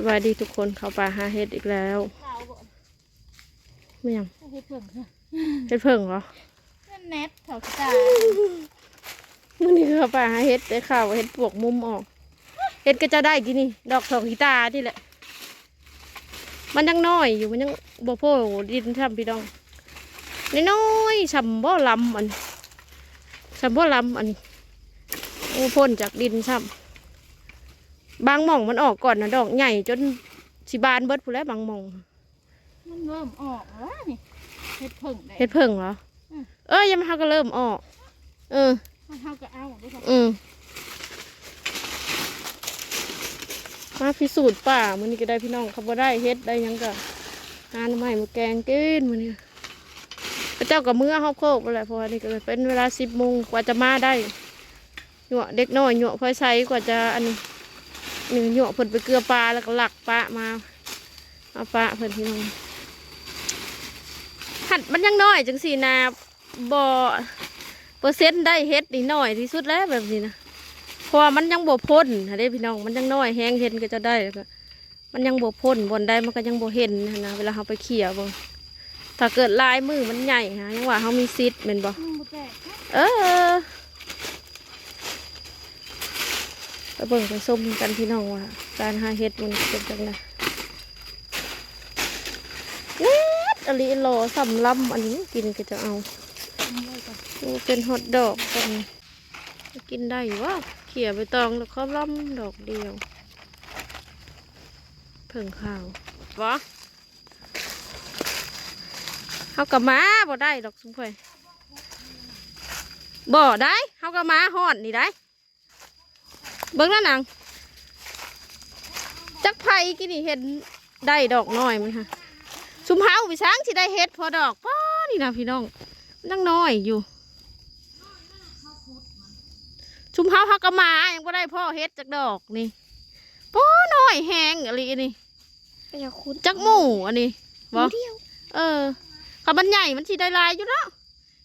สบายดีทุกคนเข้าป่าหาเห็ดอีกแล้วข่าวบ่ไม่ยังเฮ็ดเพิ่งค่ะเห็ดเพิ่งเหรอนั่นแนทเถาตามื่อนี้เข้าป่าหาเห็ดได้ข่าวว่าเห็ดปวกมุมออก เห็ดก็จะได้กินนี่ ดอกทองกีตาที่แหละ มันยังน้อยอยู่มันยังบ่โพดินทำพี่น้องน้อยๆสัมบ่ลำอันสัมบ่ลำอันนี้โอ้พ่นจากดินซ้ำ บางหม่องมันออกก่อนนะดอกใหญ่จนสิบานเบิดพูนแหล้วบางหม่อง มันเริ่มออกแล้วนี่เฮ็ดเพิ่งได้เห็ดเพิ่งเหรอ อืม เอ้ยยังไม่ทันก็เริ่มออก เออมันเฮาก็เอาด้วยค่ะอืม มาพิสูจน์ป่ามันนี่ก็ได้พี่น้องเขาบ่ได้เฮ็ดได้หยังก็งานใหม่มาแกงกินมันนี่พระเจ้ากับมือเขาโคกไปแหละเพราะว่านี่ก็เป็นเวลาสิบโมงกว่าจะมาได้หยวเด็กน้อยหยวพลอยใช้กว่าจะอันนี้ หนึ่งหยวเพิ่นไปเกลือปลาแล้วก็หลักปลามาเอาปลาเพิ่นพี่น้องหัดมันยังน้อยจังสี่นาบ่เปอร์เซ็นต์ได้เฮ็ดนี่น้อยที่สุดแล้วแบบนี้นะเพราะว่ามันยังบ่พ้นหาเด้พี่น้องมันยังน้อยแห้งเห็นก็จะได้แล้วก็มันยังบ่พ้นบนได้มันก็ยังบ่เห็นหั้นนะเวลาเราไปเขี่ยเบ่งถ้าเกิดลายมือมันใหญ่ฮะยังว่าเขามีซิดแม่นบ่มันบ่แตกนะเออ ไปเบิ่งไปส้มกันพี่น้องว่าการหาเห็ดมันเป็นจังไดเน็ดอลิโลสำลำอันนี้กินก็จะเอามันเป็นฮอตดอกกันกินได้ว่าเขี่ยไปตองแล้วก็ล่ำดอกเดียวเพิ่งข้าววะเขากับมาบ่ได้ดอกสุ้มไฟบ่ได้เขากับมาหอนนี่ได้ เบิ้งหน้าหนัง จักไผ่กินนี่เห็นได้ดอกน้อยมันค่ะชุมเฮาไปช้างที่ได้เฮ็ดพอดอกป้านี่นะพี่น้องมันยังน้อยอยู่ชุมเฮาฮักกะมายังบ่ได้พ่อเฮ็ดจากดอกนี่ป้อน้อยแหงอะไรนี่ก็อย่าคุ้นจักหมู่อันนี้บ่เดียวเออคันมันใหญ่มันสิได้หลายอยู่แล้ว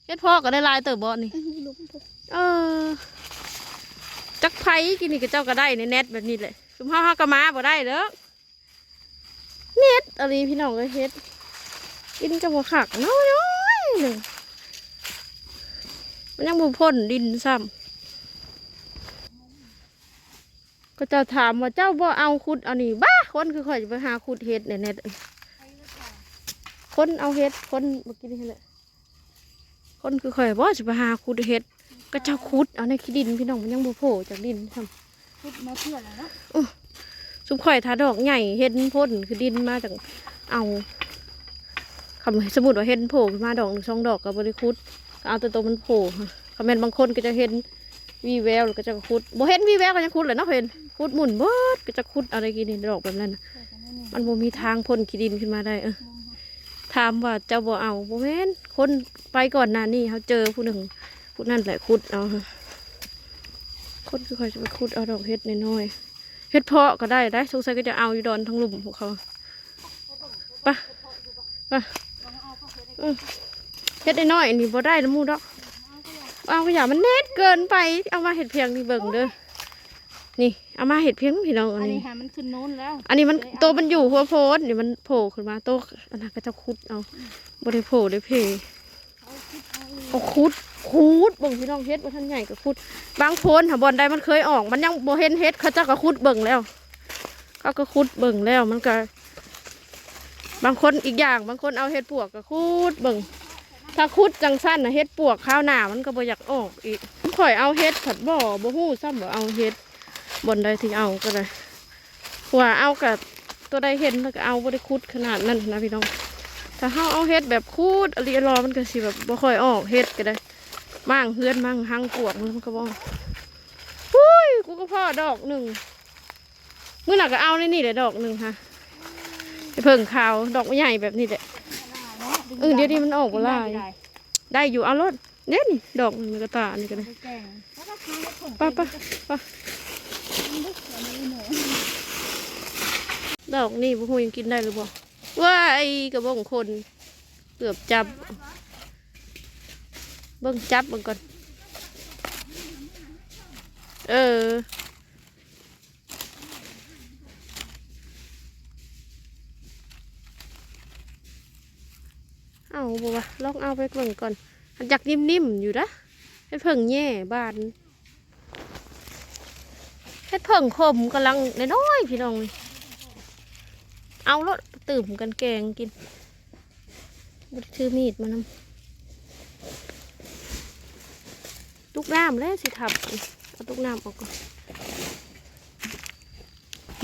เฮ็ดพ่อก็ได้หลายเติบบ่นี่ลุมพวกเออ จักไผกินนี่ก็เจ้าก็ได้ในเน็ตแบบนี้แหละชุมเฮาฮักกะมาบ่ได้เด้อเน็ตอะไรพี่น้องก็เฮ็ดกินจังบ่คักน้อยๆหนึงมันยังบ่พ้นดินซ้ำก็จะถามว่าเจ้าบ่เอาขุดเอานี่บ้าคนคือข่อยจะไปหาขุดเห็ดเนี่ยเน็ตคนเอาเห็ดคนเมื่อกี้นี่แหละคนคือข่อยบ่จะไปหาขุดเห็ด ก็เจ้าขุดเอาในขี้ดินพี่น้องมันยังบ่โผล่จากดินทพุดมาเพื่อนแล้วเนาะำสุมข่อยทาดอกใหญ่เห็ดพ่นคือดินมาจากเอาคำสมมุติว่าเห็ดโผล่ขึ้นมาดอกหนึ่งสองดอกกับบริคุดก็เอาแต่ตัวมันโผล่คำแม่นบางคนก็จะเห็นวีแววแล้วก็จะขุดบ่เห็นวีแววก็จะขุดเลยเนาะเห็นขุดหมุนเบิดก็จะขุดอะไรกินนี่ดอกแบบนั้นน่ะแต่ก็ไม่นี่มันบ่มีทางพ่นขี้ดินขึ้นมาได้เออถามว่าเจ้าบ่เอาบ่แม่นคนไปก่อนหน้านี้เขาเจอผู้หนึ่ง ผู้นั่นแหละขุดเอาฮะคนคือเขาจะไปขุดเอาดอกเฮ็ดน้อยๆเฮ็ดเพาะก็ได้ได้สงสัยก็จะเอาอยู่ดอนทั้งหลุมของเขาไปไปอืมเฮ็ดน้อยๆนี่บ่ได้ละหมูดอกเอาก็อย่ามันเน็ดเกินไป เอามาเห็ดเพียงนี่เบิ่งเด้อนี่เอามาเห็ดเพียงพี่น้องอัอันนนี้นี้หามันขึ้นโน้นแล้ว อันนี้มันตัวมันอยู่หัวโพนเดี๋ยวมันโผล่ขึ้นมาตัวอันนั้นก็จะคุดเอาบริโผล่ได้เพเอาคิดเอาเอา คุดเบิ่งพี่น้องเฮ็ดว่ท่านใหญ่ก็คุดบางโพนหาบอลใดมันเคยออก มันยังบ่เห็นเฮ็ดเขาเจ้าก็คุดเบิ่งแล้วเขาก็คุดเบิ่งแล้วมันก็ บางคนอีกอย่าง บางคนเอาเฮ็ดปวกก็คุดเบิ่งถ้าคุดจังสั้นนะเฮ็ดปวกข้าวหน้ามันก็บ่อยากออกอีกข่อยเอาเฮ็ดผัดบ่อบ่ฮู้ซ้ำบ่เอาเฮ็ดบนใดที่เอาก็ได้ว่าเอากับตัวใดเห็นแล้วก็เอาบ่ได้คุดขนาดนั้นนะพี่น้อง ถ้าเฮาเอาเฮ็ดแบบคุดอรีรอมันก็สิแบบบ่ค่อยออกเฮ็ดก็ได้ มั่งเฮือนมั่งหังปวกมันก็บ่อุ้ยกูก็พอดอกหนึ่งเมื้อหนักก็เอาในนี่แหละดอกหนึ่งค่ะเพิ่งขาวดอกไม่ใหญ่แบบนี้แหละเออเดี๋ยวนี้มันออกบ่ลายได้อยู่เอารถเดี๋ยนี่ดอกมันก็ตาอันนี้ก็ไงแก็ทานแล้วผงไป้าป้าป้าดอกนี่บุ้ยังกินได้หรือบ่ว่าไอ้กระบองคนเกือบจับ บิ่งจับบิ่งก่อน เออ เอาบัวลองเอาไปเบิ่งก่อนอยากนิ่มๆอยู่นะเฮ็ดเพิ่งแย่บานเฮ็ดเพิ่งคมกำลังน้อยพี่น้องเอารถตื่มกันแกงกินบุตรชื่อมีดมานำ ตุกน้ำแล้วสิทับเอาตุกน้ำออกก่อน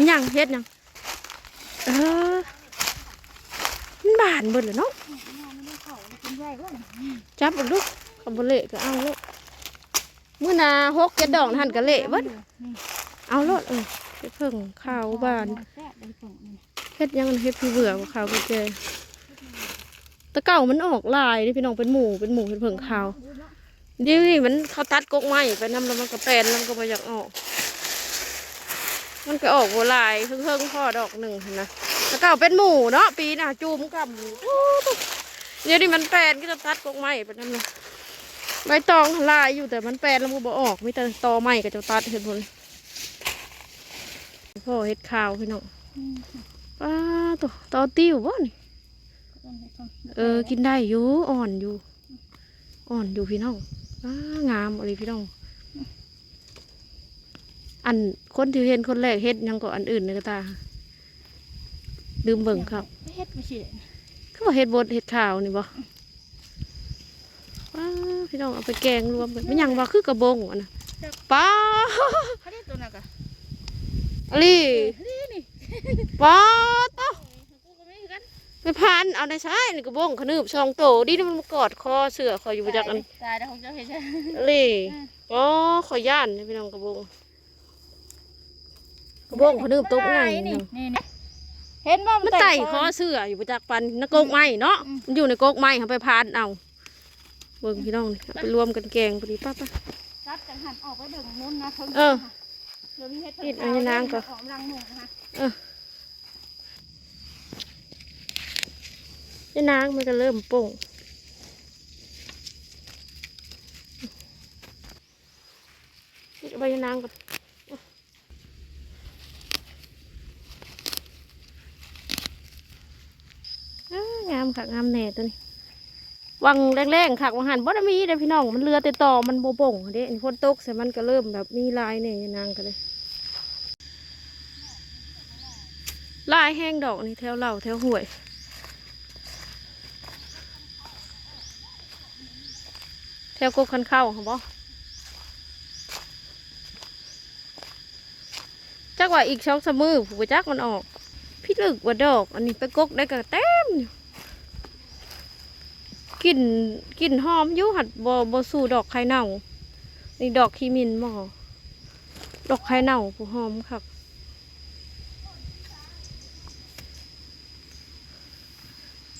ยังเฮ็ดยังเออมันบานเบิดเลยเนาะไม่ได้เขาเป็นใหญ่ว่าจับลูกคำบเละก็เอาลูกมื้อนาหกเจ็ดดอกหันกะเละเบิดเอาโลดเออเพิ่งข้าวบานเฮ็ดยังเฮ็ดพี่เบื่อข้าวบ่เจยแตะเก่ามันออกลายนี่พี่น้องเป็นหมูเป็นหมูเฮ็ดเพิ่งข้าว เดี๋ยวนี้มันเขาตัดกกไม้ไปนำแล้วมันก็แปลนแล้วมันก็บ่อยากออก มันก็ออกบ่หลายเพิ่งๆพอดอกหนึ่งนะแตะเก่าเป็นหมูเนาะปีน่ะจูมกับเดี๋ยวนี้มันแปลนก็จะตัดกกไม้ไปนำเลยใบตองลายอยู่แต่มันแปลนแล้วมันบ่ออกมีแต่ตอไม้กับเจ้าตัดเห็นผลพ่อเฮ็ดข้าวพี่น้องป้าตัวตอติ้วบ่นเออกินได้อยู่อ่อนอยู่ อ่อนอยู่พี่น้อง งามอะไรพี่น้อง อันคนที่เห็นคนแรกเฮ็ดหยังก็อันอื่นในกระตาลืมเบิ่งครับเฮ็ดไปสิเขาบอกเฮ็ดบดเฮ็ดข้าวนี่บ่ป้าพี่น้องเอาไปแกงรวมกันไม่ยังว่าคือกระบงอะนะป้าเขาได้ตัวนักอะอลีนี่นี่ป้าต้อกูก็ไม่คือกัน ไปพานเอาในซ้ายนี่กระบงขนืบช่องโตดิมันมากอดคอเสือคอยอยู่ประจักอันตายแล้วของเจ้าเฮ็ดใช่อลีอ๋อขอย่านนี่พี่น้องกระบงกระบงขนืบตกไงนี่นี่นี่นี่เห็นว่ามันไต่คอเสืออยู่ประจักปันนักกกไม้เนาะมันอยู่ในกกไม้เขาไปพานเอาเบิ่งพี่น้องนี่เอาไปรวมกันแกงพอดีป้าป้าตัดจังหันออกไปเบิ่งมุนนะพิ่งเออเดี๋ยวมีเฮ็ดนี่อันนี้นางก่อนออกรังหมูนะคะ นี่นางมันก็เริ่มโป่งนี่ใบนางก่อนอ้างามค่ะงามแน่ตัวนี้วังแรงๆค่ะวังหันบ่ได้มีเด้อพี่น้อง มันเรือแต่ต่อมันโบโป่งเด้อันนี้ฝนตกใส่มันก็เริ่มแบบมีลายเนี่ยนางก็เลยลายแห้งดอกนี่แถวเหล่าแถวห่วย แถวกกคันเข้าค่ะบ่จักว่าอีกช่องสมือผูกจักมันออก พี่ลึกว่าดอก อันนี้ไปกกได้ก็เต็มกลิ่นกลิ่นหอมยู่หัดบ่บ่สู่ดอกไข่เน่า นี่ดอกขีมินบ่ดอกไข่เน่าผู้หอมคัก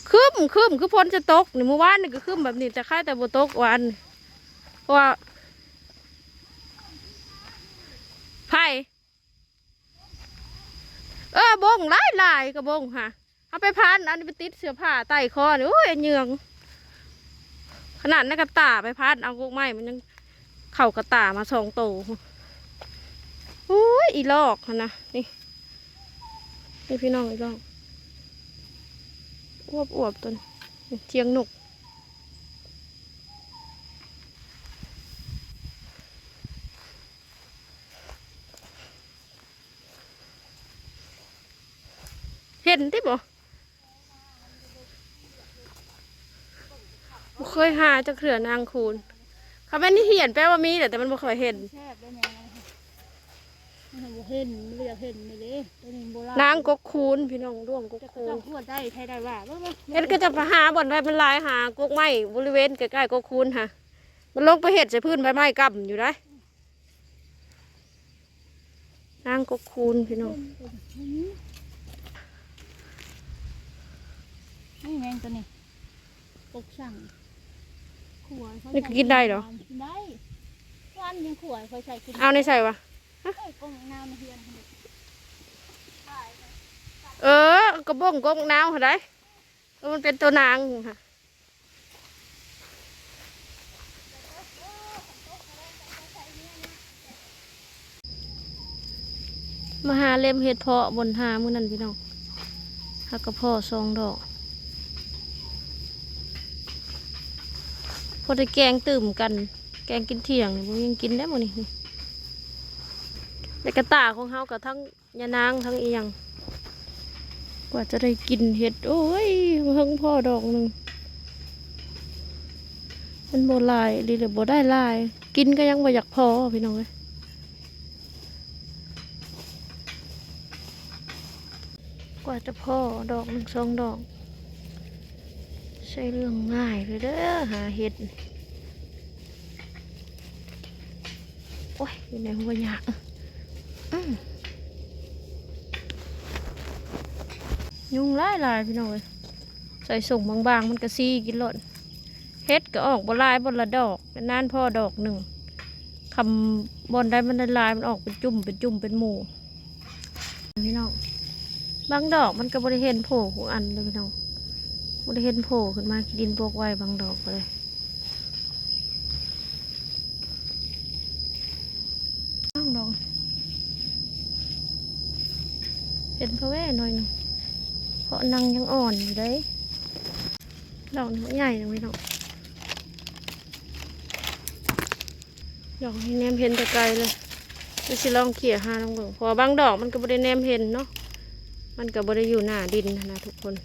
คืมคืมคือพ้นจะตกนี่เมื่อวานนี่ก็คืมแบบนี้แต่ค่ายแต่บตกวัน ราะว่าไผ่เออบงหลายหลายกระบงค่ะ เอาไปพันอันนี้ไปติดเสื้อผ้าใต้คอนี่โอ้ยเหยือง ขนาดนักกระตาไปพันเอากุกไม้มันยังเข่ากระตามาสองโตโอ้ยอีลอกนะนี่นี่พี่น้องอีลอกอวบอวบตัวเทียงหนุก เห็นติบ่บ่เคยหาจะเขื่อนนางคูณคำแม่นที่เหียนแปลว่ามีแต่แต่มันบ่เคยเห็นแซ่บได้แม่มันบ่เห็นไม่อยากเห็นนี่เด้ตัวนี้โบราณนางกกคูณพี่น้องร่วงกกจะคูต้ณองพูดได้ใครได้ว่าบ่บ่เฮ็ดก็จะไปหาบ่อนไปมันหลายหากกไม้บริเวณใกล้ๆกกคูณค่ะ มันลงไปเห็ดใส่พื้นใบไม้กำอยู่ได้นางกกคูณพี่น้อง นี่แมงตัวนี้ปกสั่งขวายเขานี่ก็กินได้เหรอ กินได้วันยังขวายเขาใส่กินเอาในใส่วะ เอ้ยกงน้ำมาเฮียนเขาเออกระบงกกนาวค่ะได้เออมันเป็นตัวนางค่ะมาหาเล็มเห็ดเพาะบนหามื้อนั้นพี่น้องหักกระเพาะซองดอก อได้แกงตื่มกัน แกงกินเที่ยงนี่บ่ยังกินได้หมดนี่นี่กระตาของเฮากับทั้งยานางทั้งอียังกว่าจะได้กินเห็ดโอ้ยเพิ่งพ่อดอกหนึ่งมันโบลายดีหรือโบได้ลาย กินก็ยังบ่อยากพอพี่น้องเลยกว่าจะพ่อดอกหนึ่งสองดอก ใช่เรื่องง่ายเลยเด้อหาเห็ด โอ้ยอยู่ในหัวหยากอื้อยุงหลายหลายพี่น้องเลยใส่ส่งบางๆ มันก็ซีกินหล่นเฮ็ดก็ออกบลายบนละดอกเป็นนานพ่อดอกหนึ่งคำบนได้มันได้ลายมันออกเป็นจุ่มเป็นจุ่มเป็นหมู่พี่น้องบางดอกมันก็บริเห็นโผล่ของอันเลยพี่น้อง บริเห็นโผล่ขึ้นมาขี้ดินพวกไว้บางดอกก็เลยน้องดองเห็นพระแว่หน่อยหนึงเพราะนางยังอ่อนอยู่เลยดอกนี้ใหญ่นะพี่น้องดอกนี้แนมเห็นแต่ไกลเลยจะสิลองเขี่ยหาลองเบิ่งพอบางดอกมันก็บ่ได้แนมเห็นเนาะมันก็บ่ได้อยู่หน้าดินนะทุกคน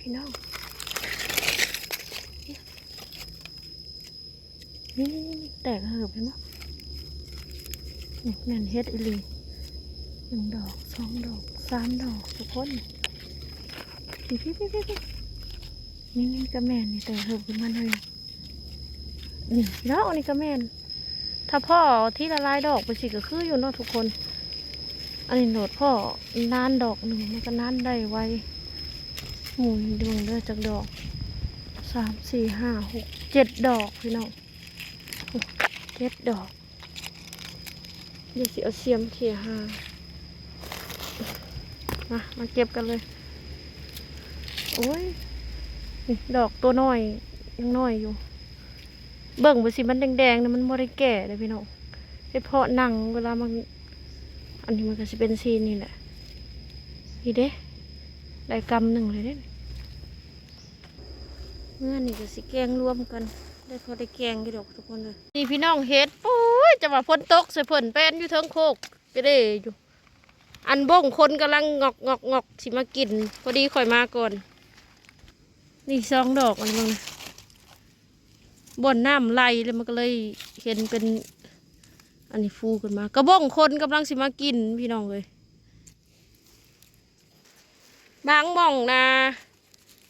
พี่น้อง นี่นี่นี่แตกเหิบเห็นไหมนี่แม่นเฮ็ดอีลีหนึ่งดอกสองดอกสามดอกทุกคนพี่พี่พี่พี่นี่นี่ก็แมนนี่แต่เหิบขึ้นมาหน่อยนี่ดอกนี่ก็แมนถ้าพ่อที่ละลายดอกไปสิก็คืออยู่นาะทุกคน อันนี้โหนดพ่อนานดอกหนึ่งมันก็นานได้ไว หมุนดวงเด้อจากดอกสามสี่ห้าหกเจ็ดดอกพี่น้องเจ็ดดอกเดี๋ยวสิเอาเสียมเขี่ยหามามาเก็บกันเลย โอ้ยดอกตัวน้อยยังน้อยอยู่ เบิ่งไปสิมันแดงๆนะมันบ่ได้แก่เลยพี่น้องไปเพาะหนังเวลามัน อันนี้มันก็สิเป็นซีนนี่แหละนี่เด้ได้กำหนึ่งเลยเด้ เมื่อนี่ก็สิแกงรวมกัน ได้พอได้แกงกี่ดอกทุกคนเลยนี่พี่น้องเฮ็ดปุ้ยจะว่าฝนตกใส่เพิ่นแป้นอยู่เทิงโคกไปเด้อยู่ อันบ้งคนกำลังงอกงอกงอกสิมากิน พอดีข่อยมาก่อน นี่สองดอกอันนึงบ่นน้ำไหลเลยมันก็เลยเห็นเป็น อันนี้ฟูขึ้นมากระบ้งคนกำลังสิมากินพี่น้องเลยบางมองนะ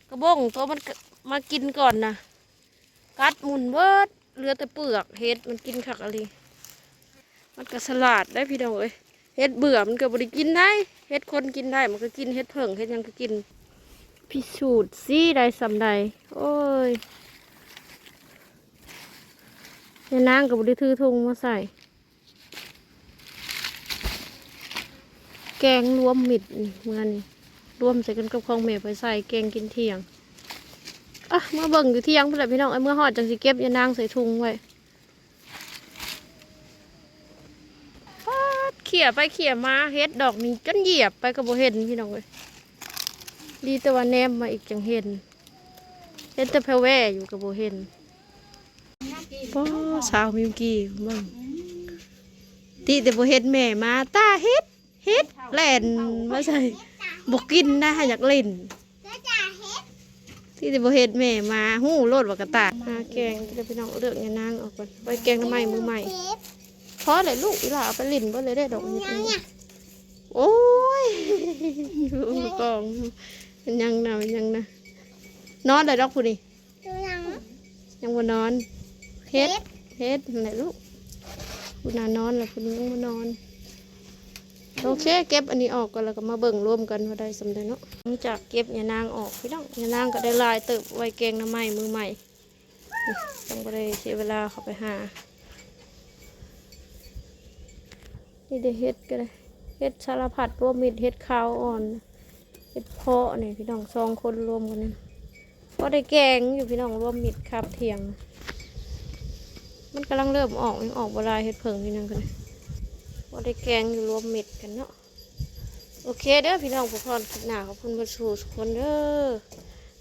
กระบ้งตัวมัน มากินก่อนนะกัดหมุนเวิร์ดเหลือแต่เปลือกเฮ็ดมันกินขักอะไรมันก็สลัดได้พี่น้องเอ้ยเฮ็ดเบื่อมันก็บริกินได้เฮ็ดคนกินได้มันก็กินเฮ็ดเผิ่งเฮ็ดยังก็กิน พิสูจน์สิได้สำใดโอ้ยในนางกับบริถือทุงมาใส่ แกงรวมมิดนี่เมื่อนี่รวมใส่กันกับของเมไปใส่แกงกินเที่ยง อะมาเบิ่งอยู่ที่ยังเพื่อนพี่น้องไอ้เมื่อหอดจังสิเก็บยานางใส่ถุงไว้ฟาดเขี่ยไปเขี่ยมาเฮ็ดดอกนี้จนเหยียบไปก็บ่เห็นพี่น้องเลยดีแต่ว่าแนมมาอีกจังเห็นเห็นแต่แพรแว่อยู่ก็บ่เห็นป้อสาวมิวกี้เบิ่งตีแต่โบเห็นแม่มาตาเฮ็ดเฮ็ดแล่นมาใส่บ่กินนะอยากเล่น ที่จะบเฮ็ดแม่มาหู้โลดว่ากระตาดหาแกงจะไปน้องเลือกยานางออกก่อนไปแกงทำไมมือใหม่พอเลยลูกอีหล่าเอาไปลิ่นบ่เลยได้ดอกนี้โอ้ยดูกองมันยังนะมันยังนะนอนเลยดอกผู้นี่ยังบ่นอนเฮ็ดเฮ็ดนั่นแหละลูกผู้นานอนแล้วผู้นี้ยังบ่นอน โอเค เก็บอันนี้ออกก่อนแล้วก็มาเบิ่งรวมกันว่าได้สำเร็จเนาะหลังจากเก็บยานางออกพี่น้องยานางก็ได้ลายเติบไว้แกงน้ำไหม้มือใหม่ต้องไปได้เสียเวลาเข้าไปหานี่ได้เฮ็ดก็ได้เฮ็ดสารพัดรวมมิดเฮ็ดขาวอ่อนเฮ็ดเพาะนี่พี่น้องสองคนรวมกันนี่ก็ได้แกงอยู่พี่น้องรวมมิดคาบเทียง มันกำลังเริ่มออกยังออกบลายเฮ็ดเผิงนี่นั่นกันเลย ว่าได้แกงอยู่รวมเม็ดกันเนาะโอเคเด้อพี่น้องผู้พรคลิปหน้าขอบคุณผู้ชมทุกคนเด้อ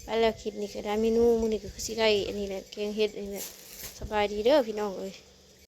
ไปแล้วคลิปนี้ก็ได้เมนูมื้อนี้ก็คือสิได้อันนี้แหละแกงเฮ็ดอันนี้แหละสบายดีเด้อพี่น้องเอ้ย